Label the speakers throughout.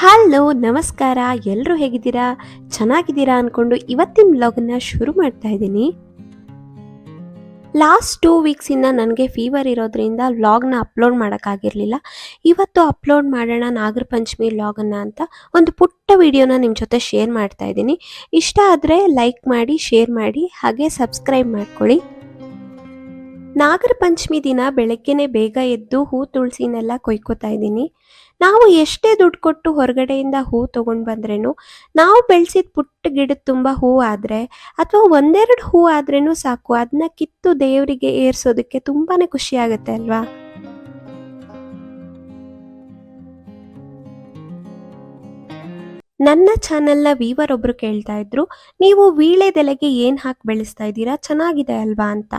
Speaker 1: Hello, ನಮಸ್ಕಾರ. ಎಲ್ಲರೂ ಹೇಗಿದ್ದೀರಾ? ಚೆನ್ನಾಗಿದ್ದೀರಾ ಅಂದ್ಕೊಂಡು ಇವತ್ತಿನ ಬ್ಲಾಗನ್ನ ಶುರು ಮಾಡ್ತಾ ಇದ್ದೀನಿ. ಲಾಸ್ಟ್ ಟೂ ವೀಕ್ಸಿಂದ ನನಗೆ ಫೀವರ್ ಇರೋದ್ರಿಂದ ವ್ಲಾಗ್ನ ಅಪ್ಲೋಡ್ ಮಾಡೋಕ್ಕಾಗಿರಲಿಲ್ಲ ಇವತ್ತು ಅಪ್ಲೋಡ್ ಮಾಡೋಣ ನಾಗರ ಪಂಚಮಿ ವ್ಲಾಗನ್ನು ಅಂತ ಒಂದು ಪುಟ್ಟ ವಿಡಿಯೋನ ನಿಮ್ಮ ಜೊತೆ ಶೇರ್ ಮಾಡ್ತಾ ಇದ್ದೀನಿ. ಇಷ್ಟ ಆದರೆ ಲೈಕ್ ಮಾಡಿ ಶೇರ್ ಮಾಡಿ, ಹಾಗೆ ಸಬ್ಸ್ಕ್ರೈಬ್ ಮಾಡ್ಕೊಳ್ಳಿ. ನಾಗರ ಪಂಚಮಿ ದಿನ ಬೆಳಗ್ಗೆನೆ ಬೇಗ ಎದ್ದು ಹೂ ತುಳಸಿನೆಲ್ಲ ಕೊಯ್ಕೋತಾ ಇದ್ದೀನಿ. ನಾವು ಎಷ್ಟೇ ದುಡ್ಡು ಕೊಟ್ಟು ಹೊರಗಡೆಯಿಂದ ಹೂ ತೊಗೊಂಡು ಬಂದ್ರೇನು, ನಾವು ಬೆಳೆಸಿದ ಪುಟ್ಟ ಗಿಡದ ತುಂಬ ಹೂ ಆದರೆ, ಅಥವಾ ಒಂದೆರಡು ಹೂ ಆದ್ರೇನು ಸಾಕು ಅದನ್ನ ಕಿತ್ತು ದೇವರಿಗೆ ಏರ್ಸೋದಕ್ಕೆ ತುಂಬಾನೇ ಖುಷಿ ಆಗುತ್ತೆ ಅಲ್ವಾ? ನನ್ನ ಚಾನೆಲ್ನ ವೀವರ್ ಒಬ್ರು ಕೇಳ್ತಾ ಇದ್ರು, ನೀವು ವೀಳೆದೆಲೆಗೆ ಏನು ಹಾಕಿ ಬೆಳೆಸ್ತಾ ಇದ್ದೀರಾ? ಚೆನ್ನಾಗಿದೆ ಅಲ್ವಾ? ಅಂತ.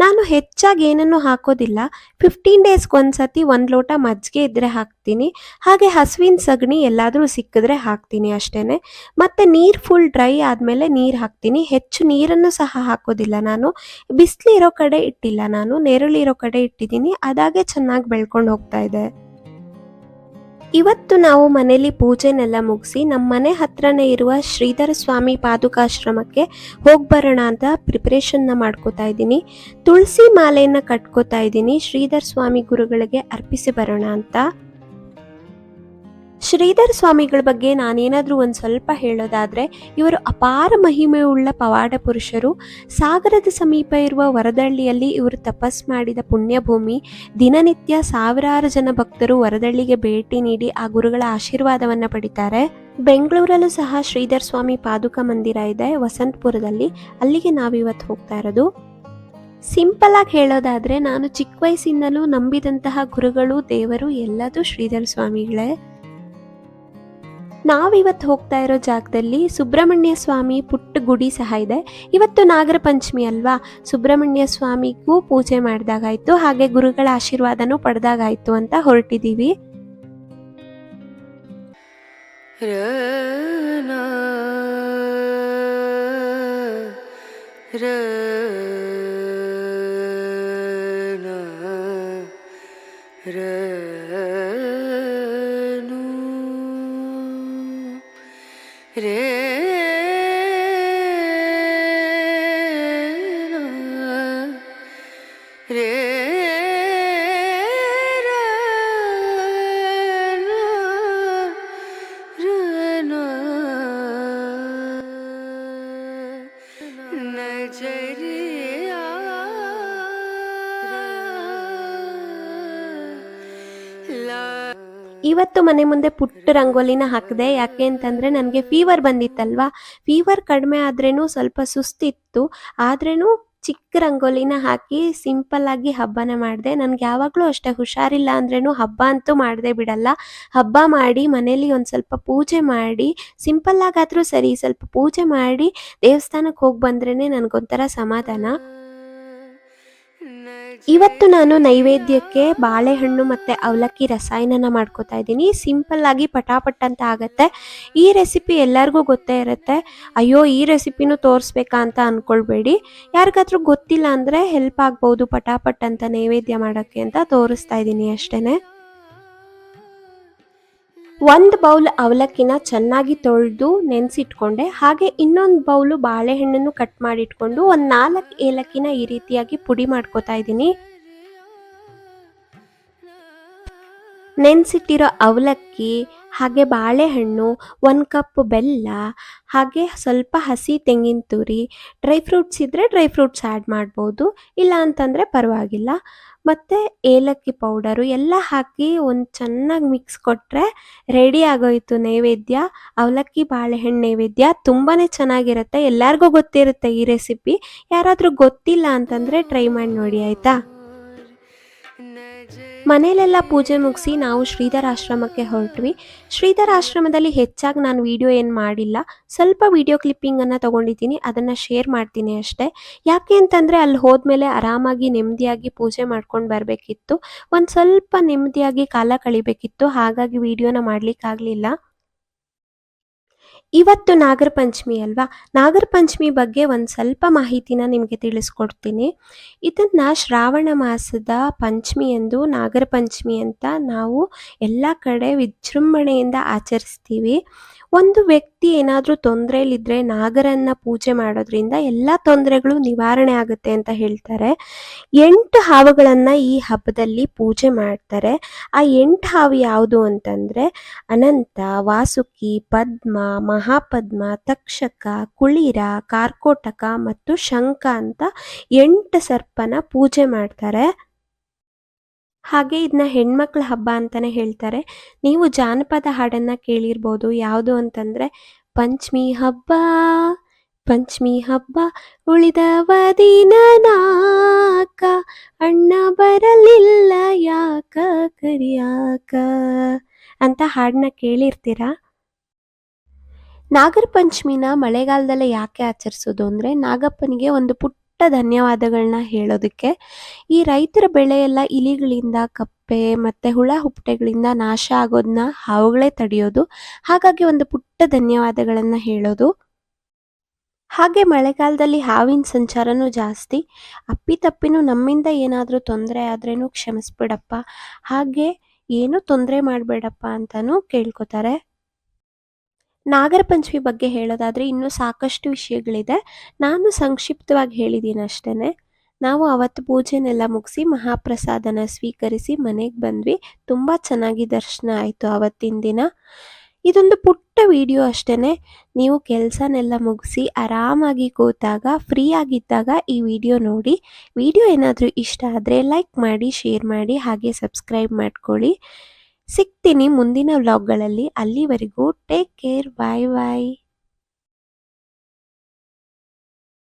Speaker 1: ನಾನು ಹೆಚ್ಚಾಗಿ ಏನನ್ನು ಹಾಕೋದಿಲ್ಲ. ಫಿಫ್ಟೀನ್ ಡೇಸ್ಗೆ ಒಂದ್ಸತಿ ಒಂದು ಲೋಟ ಮಜ್ಜಿಗೆ ಇದ್ದರೆ ಹಾಕ್ತೀನಿ. ಹಾಗೆ ಹಸುವಿನ ಸಗಣಿ ಎಲ್ಲಾದರೂ ಸಿಕ್ಕಿದ್ರೆ ಹಾಕ್ತೀನಿ ಅಷ್ಟೇ ಮತ್ತು ನೀರು ಫುಲ್ ಡ್ರೈ ಆದಮೇಲೆ ನೀರು ಹಾಕ್ತೀನಿ. ಹೆಚ್ಚು ನೀರನ್ನು ಸಹ ಹಾಕೋದಿಲ್ಲ ನಾನು. ಬಿಸಿಲಿರೋ ಕಡೆ ಇಟ್ಟಿಲ್ಲ ನಾನು. ನೆರಳಿರೋ ಕಡೆ ಇಟ್ಟಿದ್ದೀನಿ. ಅದಾಗೆ ಚೆನ್ನಾಗಿ ಬೆಳ್ಕೊಂಡು ಹೋಗ್ತಾ ಇದೆ. ಇವತ್ತು ನಾವು ಮನೇಲಿ ಪೂಜೆನೆಲ್ಲ ಮುಗಿಸಿ ನಮ್ಮ ಮನೆ ಹತ್ರನೇ ಇರುವ ಶ್ರೀಧರ ಸ್ವಾಮಿ ಪಾದುಕಾಶ್ರಮಕ್ಕೆ ಹೋಗ್ಬರೋಣ ಅಂತ ಪ್ರಿಪ್ರೇಷನ್ನ ಮಾಡ್ಕೋತಾ ಇದ್ದೀನಿ. ತುಳಸಿ ಮಾಲೆಯನ್ನು ಕಟ್ಕೋತಾ ಇದ್ದೀನಿ. ಶ್ರೀಧರ ಸ್ವಾಮಿ ಗುರುಗಳಿಗೆ ಅರ್ಪಿಸಿ ಬರೋಣ ಅಂತ. ಶ್ರೀಧರ ಸ್ವಾಮಿಗಳ ಬಗ್ಗೆ ನಾನೇನಾದರೂ ಒಂದು ಸ್ವಲ್ಪ ಹೇಳೋದಾದರೆ, ಇವರು ಅಪಾರ ಮಹಿಮೆಯುಳ್ಳ ಪವಾಡ ಪುರುಷರು. ಸಾಗರದ ಸಮೀಪ ಇರುವ ವರದಳ್ಳಿಯಲ್ಲಿ ಇವರು ತಪಸ್ ಮಾಡಿದ ಪುಣ್ಯಭೂಮಿ. ದಿನನಿತ್ಯ ಸಾವಿರಾರು ಜನ ಭಕ್ತರು ವರದಳ್ಳಿಗೆ ಭೇಟಿ ನೀಡಿ ಆ ಗುರುಗಳ ಆಶೀರ್ವಾದವನ್ನು ಪಡಿತಾರೆ. ಬೆಂಗಳೂರಲ್ಲೂ ಸಹ ಶ್ರೀಧರ್ ಸ್ವಾಮಿ ಪಾದುಕ ಮಂದಿರ ಇದೆ ವಸಂತಪುರದಲ್ಲಿ. ಅಲ್ಲಿಗೆ ನಾವಿವತ್ತು ಹೋಗ್ತಾ ಇರೋದು. ಸಿಂಪಲ್ ಆಗಿ ಹೇಳೋದಾದ್ರೆ, ನಾನು ಚಿಕ್ಕ ವಯಸ್ಸಿಂದಲೂ ನಂಬಿದಂತಹ ಗುರುಗಳು, ದೇವರು ಎಲ್ಲದೂ ಶ್ರೀಧರ್ ಸ್ವಾಮಿಗಳೇ. ನಾವಿವತ್ತು ಹೋಗ್ತಾ ಇರೋ ಜಾಗದಲ್ಲಿ ಸುಬ್ರಹ್ಮಣ್ಯ ಸ್ವಾಮಿ ಪುಟ್ಟ ಗುಡಿ ಸಹ ಇದೆ. ಇವತ್ತು ನಾಗರ ಪಂಚಮಿ ಅಲ್ವಾ? ಸುಬ್ರಹ್ಮಣ್ಯ ಸ್ವಾಮಿಗೂ ಪೂಜೆ ಮಾಡಿದಾಗಾಯ್ತು, ಹಾಗೆ ಗುರುಗಳ ಆಶೀರ್ವಾದನೂ ಪಡೆದಾಗಾಯ್ತು ಅಂತ ಹೊರಟಿದ್ದೀವಿ
Speaker 2: ರನ. ರೇ
Speaker 1: ಇವತ್ತು ಮನೆ ಮುಂದೆ ಪುಟ್ಟ ರಂಗೋಲಿನ ಹಾಕಿದೆ. ಯಾಕೆ ಅಂತಂದ್ರೆ ನನಗೆ ಫೀವರ್ ಬಂದಿತ್ತಲ್ವಾ? ಫೀವರ್ ಕಡಿಮೆ ಆದ್ರೇನು ಸ್ವಲ್ಪ ಸುಸ್ತಿತ್ತು. ಆದ್ರೇನು ಚಿಕ್ಕ ರಂಗೋಲಿನ ಹಾಕಿ ಸಿಂಪಲ್ ಆಗಿ ಹಬ್ಬನ ಮಾಡಿದೆ. ನನಗೆ ಯಾವಾಗಲೂ ಅಷ್ಟೇ ಹುಷಾರಿಲ್ಲ ಅಂದ್ರೇನು ಹಬ್ಬ ಅಂತೂ ಮಾಡದೆ ಬಿಡಲ್ಲ. ಹಬ್ಬ ಮಾಡಿ ಮನೇಲಿ ಒಂದು ಸ್ವಲ್ಪ ಪೂಜೆ ಮಾಡಿ ಸಿಂಪಲ್ ಆಗಾದ್ರೂ ಸರಿ ಸ್ವಲ್ಪ ಪೂಜೆ ಮಾಡಿ ದೇವಸ್ಥಾನಕ್ಕೆ ಹೋಗಿ ಬಂದ್ರೇನೆ ನನಗೊಂಥರ ಸಮಾಧಾನ. ಇವತ್ತು ನಾನು ನೈವೇದ್ಯಕ್ಕೆ ಬಾಳೆಹಣ್ಣು ಮತ್ತು ಅವಲಕ್ಕಿ ರಸಾಯನನ ಮಾಡ್ಕೋತಾ ಇದ್ದೀನಿ. ಸಿಂಪಲ್ ಆಗಿ ಪಟಾಪಟ್ ಅಂತ ಆಗತ್ತೆ. ಈ ರೆಸಿಪಿ ಎಲ್ಲರಿಗೂ ಗೊತ್ತೇ ಇರುತ್ತೆ. ಅಯ್ಯೋ, ಈ ರೆಸಿಪಿನೂ ತೋರಿಸ್ಬೇಕಾ ಅಂತ ಅಂದ್ಕೊಳ್ಬೇಡಿ ಯಾರಿಗಾದ್ರೂ ಗೊತ್ತಿಲ್ಲ ಅಂದರೆ ಹೆಲ್ಪ್ ಆಗ್ಬೋದು ಪಟಾಪಟ್ ಅಂತ ನೈವೇದ್ಯ ಮಾಡೋಕ್ಕೆ ಅಂತ ತೋರಿಸ್ತಾ ಇದ್ದೀನಿ ಅಷ್ಟೇ ಒಂದು ಬೌಲ್ ಅವಲಕ್ಕಿನ ಚೆನ್ನಾಗಿ ತೊಳೆದು ನೆನೆಸಿಟ್ಕೊಂಡೆ. ಹಾಗೆ ಇನ್ನೊಂದು ಬೌಲು ಬಾಳೆಹಣ್ಣನ್ನು ಕಟ್ ಮಾಡಿಟ್ಕೊಂಡು ಒಂದು ನಾಲ್ಕು ಏಲಕ್ಕಿನ ಈ ರೀತಿಯಾಗಿ ಪುಡಿ ಮಾಡ್ಕೋತಾ ಇದ್ದೀನಿ. ನೆನೆಸಿಟ್ಟಿರೋ ಅವಲಕ್ಕಿ ಹಾಗೆ ಬಾಳೆಹಣ್ಣು, ಒಂದು ಕಪ್ ಬೆಲ್ಲ, ಹಾಗೆ ಸ್ವಲ್ಪ ಹಸಿ ತೆಂಗಿನ ತುರಿ, ಡ್ರೈ ಫ್ರೂಟ್ಸ್ ಇದ್ದರೆ ಡ್ರೈ ಫ್ರೂಟ್ಸ್ ಆ್ಯಡ್ ಮಾಡ್ಬೋದು. ಇಲ್ಲ ಅಂತಂದರೆ ಪರವಾಗಿಲ್ಲ. ಮತ್ತು ಏಲಕ್ಕಿ ಪೌಡರು ಎಲ್ಲ ಹಾಕಿ ಒಂದು ಚೆನ್ನಾಗಿ ಮಿಕ್ಸ್ ಕೊಟ್ಟರೆ ರೆಡಿ ಆಗೋಯಿತು ನೈವೇದ್ಯ. ಅವಲಕ್ಕಿ ಬಾಳೆಹಣ್ಣು ನೈವೇದ್ಯ ತುಂಬಾ ಚೆನ್ನಾಗಿರುತ್ತೆ. ಎಲ್ಲರಿಗೂ ಗೊತ್ತಿರುತ್ತೆ ಈ ರೆಸಿಪಿ. ಯಾರಾದರೂ ಗೊತ್ತಿಲ್ಲ ಅಂತಂದರೆ ಟ್ರೈ ಮಾಡಿ ನೋಡಿ, ಆಯಿತಾ? ಮನೇಲೆಲ್ಲ ಪೂಜೆ ಮುಗಿಸಿ ನಾವು ಶ್ರೀಧರ ಆಶ್ರಮಕ್ಕೆ ಹೊರಟ್ವಿ. ಶ್ರೀಧರ ಆಶ್ರಮದಲ್ಲಿ ಹೆಚ್ಚಾಗಿ ನಾನು ವಿಡಿಯೋ ಏನು ಮಾಡಿಲ್ಲ. ಸ್ವಲ್ಪ ವಿಡಿಯೋ ಕ್ಲಿಪ್ಪಿಂಗನ್ನು ತೊಗೊಂಡಿದ್ದೀನಿ. ಅದನ್ನು ಶೇರ್ ಮಾಡ್ತೀನಿ ಅಷ್ಟೇ. ಯಾಕೆ ಅಂತಂದರೆ ಅಲ್ಲಿ ಹೋದ್ಮೇಲೆ ಆರಾಮಾಗಿ ನೆಮ್ಮದಿಯಾಗಿ ಪೂಜೆ ಮಾಡ್ಕೊಂಡು ಬರಬೇಕಿತ್ತು. ಒಂದು ಸ್ವಲ್ಪ ನೆಮ್ಮದಿಯಾಗಿ ಕಾಲ ಕಳಿಬೇಕಿತ್ತು. ಹಾಗಾಗಿ ವಿಡಿಯೋನ ಮಾಡಲಿಕ್ಕಾಗಲಿಲ್ಲ. ಇವತ್ತು ನಾಗರ ಪಂಚಮಿ ಅಲ್ವಾ? ನಾಗರ ಪಂಚಮಿ ಬಗ್ಗೆ ಒಂದು ಸ್ವಲ್ಪ ಮಾಹಿತಿನ ನಿಮಗೆ ತಿಳಿಸ್ಕೊಡ್ತೀನಿ. ಇದನ್ನು ಶ್ರಾವಣ ಮಾಸದ ಪಂಚಮಿ ಎಂದು ನಾಗರ ಪಂಚಮಿ ಅಂತ ನಾವು ಎಲ್ಲ ಕಡೆ ವಿಜೃಂಭಣೆಯಿಂದ ಆಚರಿಸ್ತೀವಿ. ಒಂದು ವ್ಯಕ್ತಿ ಏನಾದರೂ ತೊಂದರೆಯಲ್ಲಿದ್ದರೆ ನಾಗರನ್ನ ಪೂಜೆ ಮಾಡೋದ್ರಿಂದ ಎಲ್ಲ ತೊಂದರೆಗಳು ನಿವಾರಣೆ ಆಗುತ್ತೆ ಅಂತ ಹೇಳ್ತಾರೆ. ಎಂಟು ಹಾವುಗಳನ್ನು ಈ ಹಬ್ಬದಲ್ಲಿ ಪೂಜೆ ಮಾಡ್ತಾರೆ. ಆ ಎಂಟು ಹಾವು ಯಾವುದು ಅಂತಂದರೆ ಅನಂತ, ವಾಸುಕಿ, ಪದ್ಮ ಮಹಾಪದ್ಮ, ತಕ್ಷಕ, ಕುಳಿರ, ಕಾರ್ಕೋಟಕ ಮತ್ತು ಶಂಖ ಅಂತ ಎಂಟು ಸರ್ಪನ ಪೂಜೆ ಮಾಡ್ತಾರೆ. ಹಾಗೆ ಇದನ್ನ ಹೆಣ್ಮಕ್ಳ ಹಬ್ಬ ಅಂತಾನೆ ಹೇಳ್ತಾರೆ. ನೀವು ಜಾನಪದ ಹಾಡನ್ನ ಕೇಳಿರ್ಬೋದು. ಯಾವುದು ಅಂತಂದ್ರೆ, ಪಂಚಮಿ ಹಬ್ಬ ಪಂಚಮಿ ಹಬ್ಬ, ಉಳಿದವ ದಿನ ನಾಕ, ಅಣ್ಣ ಬರಲಿಲ್ಲ ಯಾಕ ಕರಿಯಾಕ? ಅಂತ ಹಾಡನ್ನ ಕೇಳಿರ್ತೀರಾ? ನಾಗರ ಪಂಚಮಿನ ಮಳೆಗಾಲದಲ್ಲೇ ಯಾಕೆ ಆಚರಿಸೋದು ಅಂದರೆ ನಾಗಪ್ಪನಿಗೆ ಒಂದು ಪುಟ್ಟ ಧನ್ಯವಾದಗಳನ್ನ ಹೇಳೋದಕ್ಕೆ. ಈ ರೈತರ ಬೆಳೆ ಎಲ್ಲ ಇಲಿಗಳಿಂದ, ಕಪ್ಪೆ ಮತ್ತು ಹುಳ ಹುಪ್ಪಟೆಗಳಿಂದ ನಾಶ ಆಗೋದನ್ನ ಹಾವುಗಳೇ ತಡೆಯೋದು. ಹಾಗಾಗಿ ಒಂದು ಪುಟ್ಟ ಧನ್ಯವಾದಗಳನ್ನು ಹೇಳೋದು. ಹಾಗೆ ಮಳೆಗಾಲದಲ್ಲಿ ಹಾವಿನ ಸಂಚಾರನೂ ಜಾಸ್ತಿ. ಅಪ್ಪಿತಪ್ಪಿನೂ ನಮ್ಮಿಂದ ಏನಾದರೂ ತೊಂದರೆ ಆದ್ರೇನು ಕ್ಷಮಿಸ್ಬಿಡಪ್ಪ. ಹಾಗೆ ಏನೂ ತೊಂದರೆ ಮಾಡಬೇಡಪ್ಪ ಅಂತಲೂ ಕೇಳ್ಕೊತಾರೆ. ನಾಗರ ಪಂಚಮಿ ಬಗ್ಗೆ ಹೇಳೋದಾದ್ರೆ ಇನ್ನೂ ಸಾಕಷ್ಟು ವಿಷಯಗಳಿದೆ. ನಾನು ಸಂಕ್ಷಿಪ್ತವಾಗಿ ಹೇಳಿದ್ದೀನಿ ಅಷ್ಟೇ ನಾವು ಅವತ್ತು ಪೂಜೆನೆಲ್ಲ ಮುಗಿಸಿ ಮಹಾಪ್ರಸಾದನ ಸ್ವೀಕರಿಸಿ ಮನೆಗೆ ಬಂದ್ವಿ. ತುಂಬ ಚೆನ್ನಾಗಿ ದರ್ಶನ ಆಯಿತು ಆವತ್ತಿನ ದಿನ. ಇದೊಂದು ಪುಟ್ಟ ವಿಡಿಯೋ ಅಷ್ಟೇ ನೀವು ಕೆಲಸನೆಲ್ಲ ಮುಗಿಸಿ ಆರಾಮಾಗಿ ಕೂತಾಗ ಫ್ರೀ ಆಗಿದ್ದಾಗ ಈ ವಿಡಿಯೋ ನೋಡಿ. ವಿಡಿಯೋ ಏನಾದರೂ ಇಷ್ಟ ಆದರೆ ಲೈಕ್ ಮಾಡಿ, ಶೇರ್ ಮಾಡಿ, ಹಾಗೆ ಸಬ್ಸ್ಕ್ರೈಬ್ ಮಾಡ್ಕೊಳ್ಳಿ. ಸಿಗ್ತೀನಿ ಮುಂದಿನ ವ್ಲಾಗ್ಗಳಲ್ಲಿ ಅಲ್ಲಿವರೆಗೂ ಟೇಕ್ ಕೇರ್ ಬಾಯ್ ಬಾಯ್